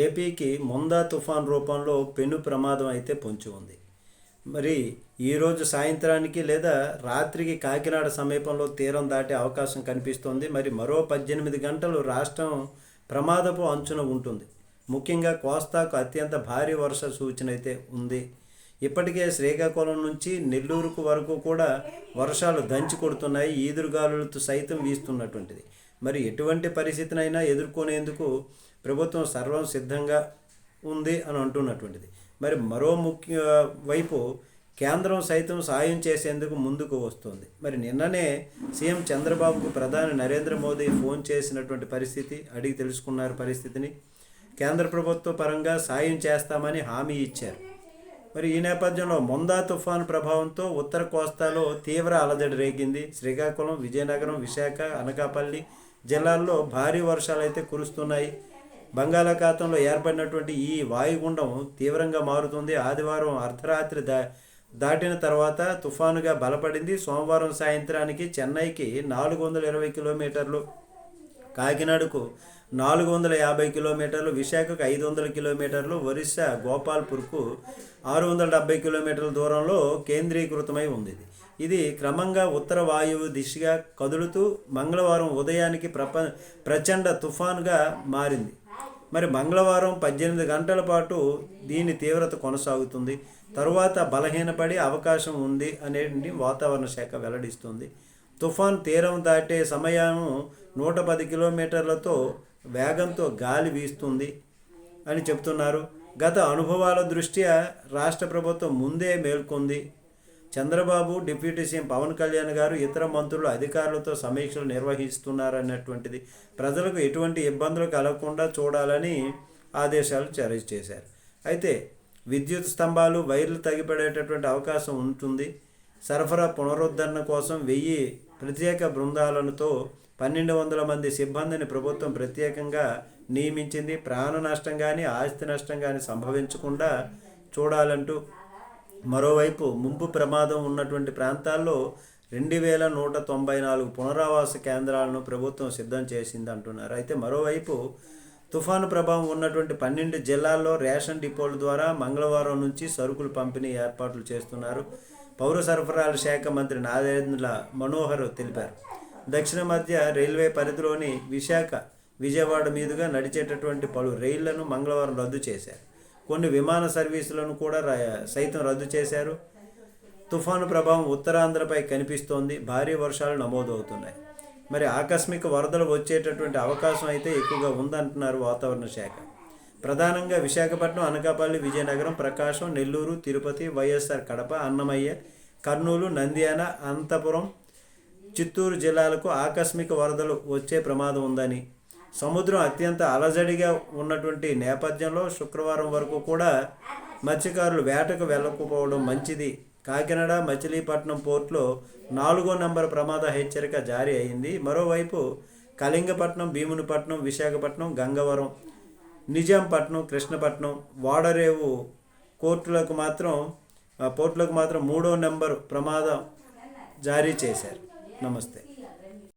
ఏపీకి ముందా తుఫాన్ రూపంలో పెను ప్రమాదం అయితే పొంచి ఉంది. మరి ఈరోజు సాయంత్రానికి లేదా రాత్రికి కాకినాడ సమీపంలో తీరం దాటే అవకాశం కనిపిస్తోంది. మరి మరో పద్దెనిమిది గంటలు రాష్ట్రం ప్రమాదపు అంచున ఉంటుంది. ముఖ్యంగా కోస్తాకు అత్యంత భారీ వర్ష సూచన అయితే ఉంది. ఇప్పటికే శ్రీకాకుళం నుంచి నెల్లూరుకు వరకు కూడా వర్షాలు దంచి కొడుతున్నాయి. ఈదురుగాలులతో సైతం వీస్తున్నటువంటిది. మరి ఎటువంటి పరిస్థితినైనా ఎదుర్కొనేందుకు ప్రభుత్వం సర్వం సిద్ధంగా ఉంది అని అంటున్నటువంటిది. మరి మరో ముఖ్య వైపు కేంద్రం సైతం సాయం చేసేందుకు ముందుకు వస్తుంది. మరి నిన్ననే సీఎం చంద్రబాబుకు ప్రధాని నరేంద్ర మోదీ ఫోన్ చేసినటువంటి పరిస్థితి అడిగి తెలుసుకున్నారు పరిస్థితిని. కేంద్ర ప్రభుత్వ పరంగా సాయం చేస్తామని హామీ ఇచ్చారు. మరి ఈ నేపథ్యంలో మొందా తుఫాను ప్రభావంతో ఉత్తర కోస్తాలో తీవ్ర అలజడి రేగింది. శ్రీకాకుళం విజయనగరం విశాఖ అనకాపల్లి జిల్లాల్లో భారీ వర్షాలు అయితే కురుస్తున్నాయి. బంగాళాఖాతంలో ఏర్పడినటువంటి ఈ వాయుగుండం తీవ్రంగా మారుతుంది. ఆదివారం అర్ధరాత్రి దా దాటిన తర్వాత తుఫానుగా బలపడింది. సోమవారం సాయంత్రానికి చెన్నైకి నాలుగు వందల ఇరవై కిలోమీటర్లు కాకినాడకు నాలుగు వందల యాభై కిలోమీటర్లు విశాఖకు ఐదు వందల కిలోమీటర్లు ఒరిస్సా గోపాల్పూర్కు ఆరు వందల డెబ్బై కిలోమీటర్ల దూరంలో కేంద్రీకృతమై ఉంది. ఇది. క్రమంగా ఉత్తర వాయువు దిశగా కదులుతూ మంగళవారం ఉదయానికి ప్రప ప్రచండ తుఫానుగా మారింది. మరి మంగళవారం పద్దెనిమిది గంటల పాటు దీని తీవ్రత కొనసాగుతుంది. తరువాత బలహీనపడే అవకాశం ఉంది అనేది వాతావరణ శాఖ వెల్లడిస్తుంది. తుఫాన్ తీరం దాటే సమయం నూట పది కిలోమీటర్లతో వేగంతో గాలి వీస్తుంది అని చెప్తున్నారు. గత అనుభవాల దృష్ట్యా రాష్ట్ర ప్రభుత్వం ముందే మేల్కొంది. చంద్రబాబు డిప్యూటీ సీఎం పవన్ కళ్యాణ్ గారు ఇతర మంత్రులు అధికారులతో సమీక్షలు నిర్వహిస్తున్నారన్నటువంటిది. ప్రజలకు ఎటువంటి ఇబ్బందులు కలగకుండా చూడాలని ఆదేశాలు జారీ చేశారు. అయితే విద్యుత్ స్తంభాలు వైర్లు తగిపడేటటువంటి అవకాశం ఉంటుంది. సరఫరా పునరుద్ధరణ కోసం వెయ్యి ప్రత్యేక బృందాలతో పన్నెండు వందల మంది సిబ్బందిని ప్రభుత్వం ప్రత్యేకంగా నియమించింది. ప్రాణ నష్టం కానీ ఆస్తి నష్టం కానీ సంభవించకుండా చూడాలంటూ మరోవైపు ముంపు ప్రమాదం ఉన్నటువంటి ప్రాంతాల్లో రెండు వేల నూట తొంభై నాలుగు పునరావాస కేంద్రాలను ప్రభుత్వం సిద్ధం చేసింది అంటున్నారు అయితే మరోవైపు తుఫాను ప్రభావం ఉన్నటువంటి పన్నెండు జిల్లాల్లో రేషన్ డిపోల ద్వారా మంగళవారం నుంచి సరుకులు పంపిణీ ఏర్పాట్లు చేస్తున్నారు. పౌర సరఫరాల శాఖ మంత్రి నాదేంద్ర మనోహర్ తెలిపారు. దక్షిణ మధ్య రైల్వే పరిధిలోని విశాఖ విజయవాడ మీదుగా నడిచేటటువంటి పలు రైళ్ళను మంగళవారం రద్దు చేశారు. కొన్ని విమాన సర్వీసులను కూడా సైతం రద్దు చేశారు. తుఫాను ప్రభావం ఉత్తరాంధ్రపై కనిపిస్తోంది. భారీ వర్షాలు నమోదవుతున్నాయి. మరి ఆకస్మిక వరదలు వచ్చేటటువంటి అవకాశం అయితే ఎక్కువగా ఉందంటున్నారు వాతావరణ శాఖ. ప్రధానంగా విశాఖపట్నం అనకాపల్లి విజయనగరం ప్రకాశం నెల్లూరు తిరుపతి వైఎస్ఆర్ కడప అన్నమయ్య కర్నూలు నంద్యాల అనంతపురం చిత్తూరు జిల్లాలకు ఆకస్మిక వరదలు వచ్చే ప్రమాదం ఉందని సముద్రం అత్యంత అలజడిగా ఉన్నటువంటి నేపథ్యంలో శుక్రవారం వరకు కూడా మత్స్యకారులు వేటకు వెళ్ళకపోవడం మంచిది. కాకినాడ మచిలీపట్నం పోర్టులో నాలుగో నంబర్ ప్రమాద హెచ్చరిక జారీ అయింది. మరోవైపు కళింగపట్నం భీమునిపట్నం విశాఖపట్నం గంగవరం నిజాంపట్నం కృష్ణపట్నం వాడరేవు కోర్టులకు మాత్రం పోర్టులకు మాత్రం మూడో నెంబర్ ప్రమాదం జారీ చేశారు. నమస్తే.